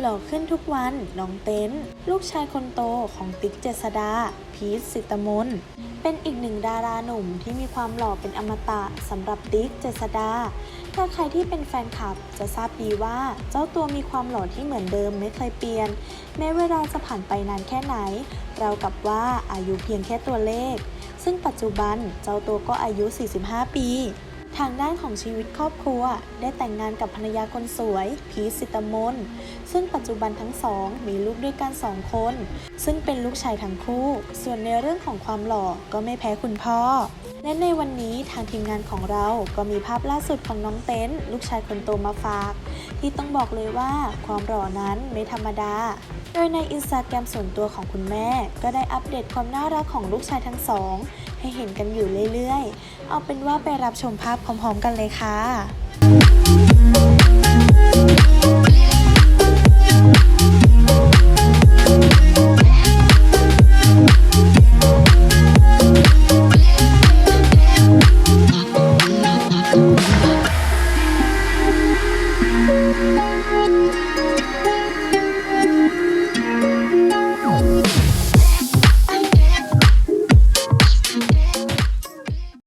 หล่อขึ้นทุกวันน้องเต้น ลูกชายคนโตของติ๊กเจษดา พีทสิตมนเป็นอีกหนึ่งดาราหนุ่มที่มีความหล่อเป็นอมตะสำหรับติ๊กเจษดา ถ้าใครที่เป็นแฟนคลับจะทราบดีว่าเจ้าตัวมีความหล่อที่เหมือนเดิมไม่เคยเปลี่ยน แม้เวลาจะผ่านไปนานแค่ไหน เรากับว่าอายุเพียงแค่ตัวเลข ซึ่งปัจจุบันเจ้าตัวก็อายุ 45 ปี ทางด้านของชีวิตครอบครัว ได้แต่งงานกับภรรยาคนสวย พีสิตมน ซึ่งปัจจุบันทั้งสอง มีลูกด้วยกันสองคน ซึ่งเป็นลูกชายทั้งคู่ ส่วนในเรื่องของความหล่อก็ไม่แพ้คุณพ่อ และในวันนี้ทางทีมงานของเราก็มีภาพล่าสุดของน้องเต้น ลูกชายคนโตมาฝาก ที่ต้องบอกเลยว่าความหล่อนั้นไม่ธรรมดาโดยในอินสตาแกรมส่วนตัวของคุณแม่ ก็ได้อัปเดตความน่ารักของลูกชายทั้งสอง ให้เห็นกันอยู่เรื่อยๆ เอาเป็นว่าไปรับชมภาพพร้อมๆกันเลยค่ะ